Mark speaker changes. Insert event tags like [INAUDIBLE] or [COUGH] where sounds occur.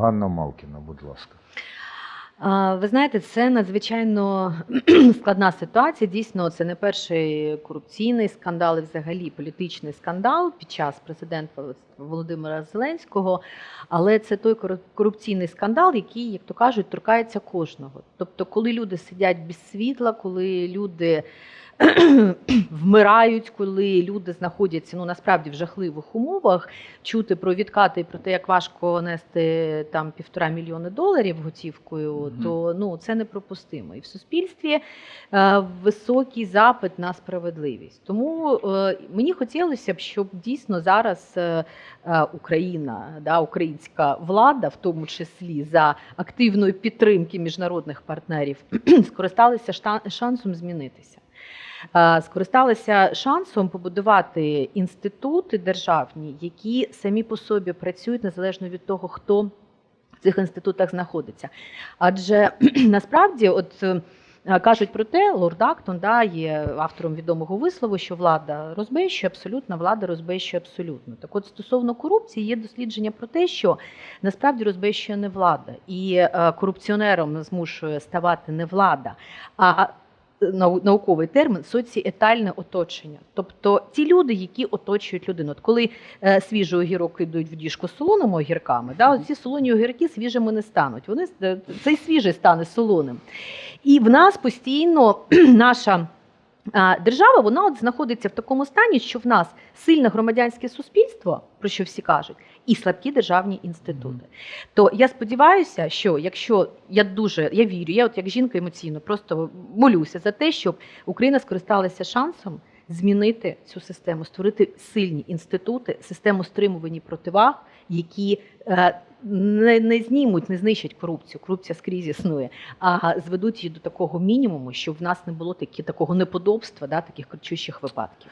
Speaker 1: Ганна Малкіна, будь ласка.
Speaker 2: Ви знаєте, це надзвичайно [CLEARS THROAT] складна ситуація. Дійсно, це не перший корупційний скандал, і взагалі політичний скандал під час президента Володимира Зеленського. Але це той кору- корупційний скандал, який, як то кажуть, торкається кожного. Тобто, коли люди сидять без світла, коли люди [CLEARS THROAT] вмирають, коли люди знаходяться ну насправді в жахливих умовах, чути про відкати і про те, як важко нести там півтора мільйони доларів готівкою,
Speaker 1: Мгм.
Speaker 2: то ну це неприпустимо. І в суспільстві е, високий запит на справедливість. Тому е, мені хотілося б, щоб дійсно зараз е, е, Україна, да, українська влада, в тому числі за активної підтримки міжнародних партнерів, [CLEARS THROAT] скористалися шансом змінитися. Е, Скористалися шансом побудувати інститути державні, які самі по собі працюють незалежно від того, хто в цих інститутах знаходиться. Адже [CLEARS THROAT] насправді, от е, кажуть про те, лорд Актон да, є автором відомого вислову, що влада розбещує абсолютно, влада розбещує абсолютно. Так от стосовно корупції є дослідження про те, що насправді розбещує не влада, і е, корупціонером змушує ставати не влада, а науковий термін соціетальне оточення. Тобто ті люди, які оточують людину. От коли е, свіжий огірок кидають в діжку з солоними огірками, да, ці солоні огірки свіжими не стануть. Вони е, цей свіжий стане солоним. І в нас постійно [CLEARS THROAT] наша. Держава вона от знаходиться в такому стані, що в нас сильне громадянське суспільство, про що всі кажуть, і слабкі державні інститути. То я сподіваюся, що якщо я дуже я вірю, я от як жінка емоційно просто молюся за те, щоб Україна скористалася шансом змінити цю систему, створити сильні інститути, систему стримувань і противаг, які е, не, не знімуть, не знищать корупцію. Корупція скрізь існує, а зведуть її до такого мінімуму, щоб в нас не було такі, такого неподобства, да, таких кричущих випадків.